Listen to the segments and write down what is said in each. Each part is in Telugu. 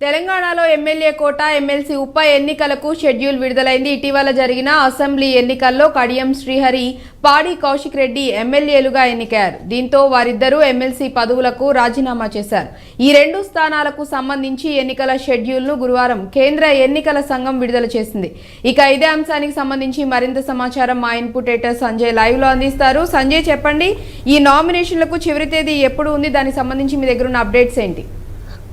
తెలంగాణలో ఎమ్మెల్యే కోట ఎమ్మెల్సీ ఉప ఎన్నికలకు షెడ్యూల్ విడుదలైంది. ఇటీవల జరిగిన అసెంబ్లీ ఎన్నికల్లో కడియం శ్రీహరి పాడి కౌశిక్ రెడ్డి ఎమ్మెల్యేలుగా ఎన్నికయ్యారు దీంతో వారిద్దరూ ఎమ్మెల్సీ పదవులకు రాజీనామా చేశారు. ఈ రెండు స్థానాలకు సంబంధించి ఎన్నికల షెడ్యూల్ను గురువారం కేంద్ర ఎన్నికల సంఘం విడుదల చేసింది. ఇక ఇదే అంశానికి సంబంధించి మరింత సమాచారం మా ఇన్పుటేటర్ సంజయ్ లైవ్లో అందిస్తారు. సంజయ్ చెప్పండి? ఈ నామినేషన్లకు చివరి తేదీ ఎప్పుడు ఉంది? దానికి సంబంధించి మీ దగ్గర ఉన్న అప్డేట్స్ ఏంటి?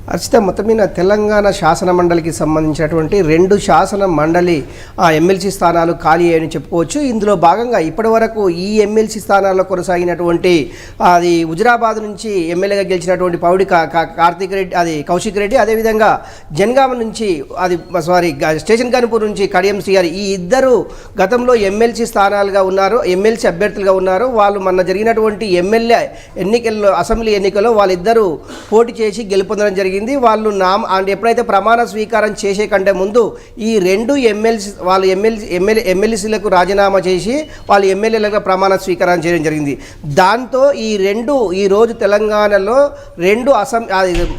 అర్చిత మొత్తం మీద తెలంగాణ శాసన మండలికి సంబంధించినటువంటి రెండు శాసన మండలి ఆ, ఎమ్మెల్సీ స్థానాలు ఖాళీ అయ్యాయని చెప్పుకోవచ్చు. ఇందులో భాగంగా ఇప్పటివరకు ఈ ఎమ్మెల్సీ స్థానాల్లో కొనసాగినటువంటి అది హుజరాబాద్ నుంచి ఎమ్మెల్యేగా గెలిచినటువంటి పౌడి కా- కార్తీక్ రెడ్డి అది కౌశిక్ రెడ్డి అదేవిధంగా జనగామ నుంచి అది సారీ స్టేషన్ కానిపూర్ నుంచి కడియం శ్రీగారి ఈ ఇద్దరు గతంలో ఎమ్మెల్సీ స్థానాలుగా ఉన్నారు ఎమ్మెల్సీ అభ్యర్థులుగా ఉన్నారు. వాళ్ళు మొన్న జరిగినటువంటి ఎమ్మెల్యే ఎన్నికల్లో అసెంబ్లీ ఎన్నికల్లో వాళ్ళిద్దరూ పోటీ చేసి గెలుపొందడం జరిగింది. వాళ్ళు నామ అండ్ ఎప్పుడైతే ప్రమాణ స్వీకారం చేసే కంటే ముందు ఈ రెండు ఎమ్మెల్సీ వాళ్ళు ఎమ్మెల్సీ ఎమ్మెల్యే ఎమ్మెల్సీలకు రాజీనామా చేసి వాళ్ళు ఎమ్మెల్యేలకు ప్రమాణ స్వీకారం చేయడం జరిగింది. దాంతో ఈ రెండు ఈరోజు తెలంగాణలో రెండు అసం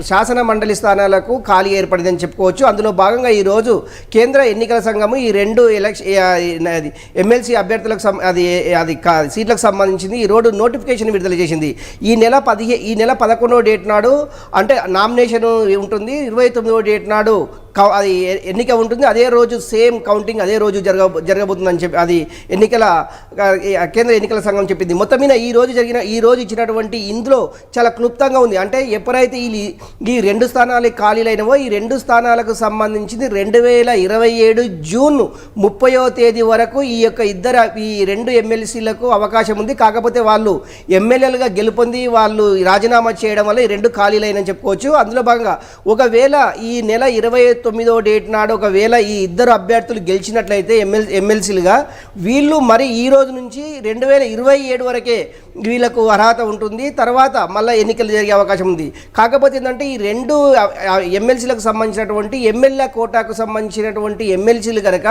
శాసన మండలి స్థానాలకు ఖాళీ ఏర్పడిందని చెప్పుకోవచ్చు. అందులో భాగంగా ఈరోజు కేంద్ర ఎన్నికల సంఘము ఈ రెండు ఎలక్షన్ అది ఎమ్మెల్సీ అభ్యర్థులకు అది అది కా- సీట్లకు సంబంధించింది. ఈ రోడ్డు నోటిఫికేషన్ విడుదల చేసింది. ఈ నెల పదిహే ఈ నెల పదకొండవ డేట్ నాడు అంటే నామినేషన్ ఉంటుంది? ఇరవై తొమ్మిదవ డేట్ నాడు అది ఎన్నిక ఉంటుంది అదే రోజు సేమ్ కౌంటింగ్ అదే రోజు జరగ జరగబోతుందని చెప్పి అది ఎన్నికల కేంద్ర ఎన్నికల సంఘం చెప్పింది. మొత్తం మీద ఈ రోజు జరిగిన ఈ రోజు ఇచ్చినటువంటి ఇందులో చాలా క్లుప్తంగా ఉంది. అంటే ఎప్పుడైతే ఈ ఈ రెండు స్థానాలు ఖాళీలైనవో ఈ రెండు స్థానాలకు సంబంధించింది రెండు వేల ఇరవై ఏడు జూన్ ముప్పయో తేదీ వరకు ఈ యొక్క ఇద్దరు ఈ రెండు ఎమ్మెల్సీలకు అవకాశం ఉంది. కాకపోతే వాళ్ళు ఎమ్మెల్యేలుగా గెలుపొంది వాళ్ళు రాజీనామా చేయడం వల్ల ఈ రెండు ఖాళీలైనని చెప్పుకోవచ్చు. అందులో భాగంగా ఒకవేళ ఈ నెల ఇరవై తొమ్మిదో డేట్ నాడు ఒకవేళ ఈ ఇద్దరు అభ్యర్థులు గెలిచినట్లయితే ఎమ్మెల్ ఎమ్మెల్సీలుగా వీళ్ళు మరి ఈ రోజు నుంచి రెండు వేల ఇరవై ఏడు వరకే వీళ్ళకు అర్హత ఉంటుంది. తర్వాత మళ్ళీ ఎన్నికలు జరిగే అవకాశం ఉంది. కాకపోతే ఏంటంటే ఈ రెండు ఎమ్మెల్సీలకు సంబంధించినటువంటి ఎమ్మెల్యే కోటాకు సంబంధించినటువంటి ఎమ్మెల్సీలు కనుక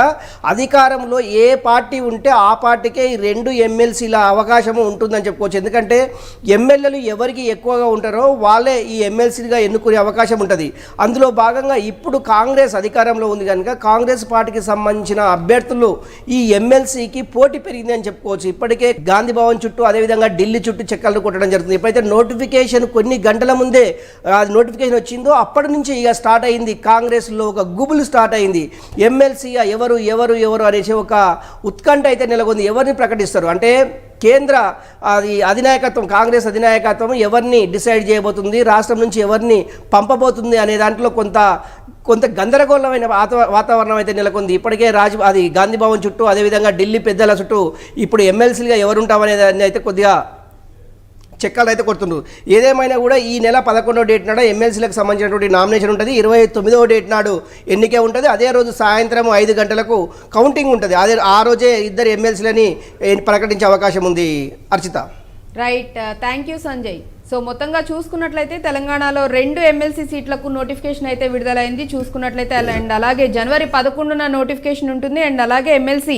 అధికారంలో ఏ పార్టీ ఉంటే ఆ పార్టీకే ఈ రెండు ఎమ్మెల్సీల అవకాశం ఉంటుందని చెప్పుకోవచ్చు. ఎందుకంటే ఎమ్మెల్యేలు ఎవరికి ఎక్కువగా ఉంటారో వాళ్ళే ఈ ఎమ్మెల్సీగా ఎన్నుకునే అవకాశం ఉంటుంది. అందులో భాగంగా ఇప్పుడు కాంగ్రెస్ అధికారంలో ఉంది కనుక కాంగ్రెస్ పార్టీకి సంబంధించిన అభ్యర్థులు ఈ ఎమ్మెల్సీకి పోటీ పెరిగింది అని చెప్పుకోవచ్చు. ఇప్పటికే గాంధీ భవన్ చుట్టూ అదేవిధంగా ఢిల్లీ చుట్టూ చెక్కలు కొట్టడం జరుగుతుంది. ఎప్పుడైతే నోటిఫికేషన్ కొన్ని గంటల ముందే అది నోటిఫికేషన్ వచ్చిందో అప్పటి నుంచి ఇక స్టార్ట్ అయింది. కాంగ్రెస్లో ఒక గుబులు స్టార్ట్ అయింది. ఎమ్మెల్సీగా ఎవరు ఎవరు ఎవరు అనేసి ఒక ఉత్కంఠ అయితే నెలకొంది. ఎవరిని ప్రకటిస్తారు? అంటే కేంద్ర అది అధినాయకత్వం కాంగ్రెస్ అధినాయకత్వం ఎవరిని డిసైడ్ చేయబోతుంది? రాష్ట్రం నుంచి ఎవరిని పంపబోతుంది అనే దాంట్లో కొంత కొంత గందరగోళమైన వాతావరణం అయితే నెలకొంది. ఇప్పటికే రాజ్ అది గాంధీ భవన్ చుట్టూ అదేవిధంగా ఢిల్లీ పెద్దల చుట్టూ ఇప్పుడు ఎమ్మెల్సీలుగా ఎవరు అయితే కొద్దిగా చెక్కలు అయితే కొడుతుండ్రు. ఏదేమైనా కూడా ఈ నెల పదకొండో డేట్ నాడు ఎమ్మెల్సీలకు సంబంధించినటువంటి నామినేషన్ ఉంటుంది. ఇరవై తొమ్మిదవ డేట్ నాడు ఎన్నిక ఉంటుంది. అదే రోజు సాయంత్రం ఐదు గంటలకు కౌంటింగ్ ఉంటుంది. అదే ఆ రోజే ఇద్దరు ఎమ్మెల్సీలని ప్రకటించే అవకాశం ఉంది. Archita. Right. Thank you Sanjay. So మొత్తంగా చూసుకున్నట్లయితే తెలంగాణలో రెండు ఎమ్మెల్సీ సీట్లకు నోటిఫికేషన్ అయితే విడుదలైంది. చూసుకున్నట్లయితే అండ్ అలాగే జనవరి పదకొండున నోటిఫికేషన్ ఉంటుంది. అండ్ అలాగే ఎమ్మెల్సీ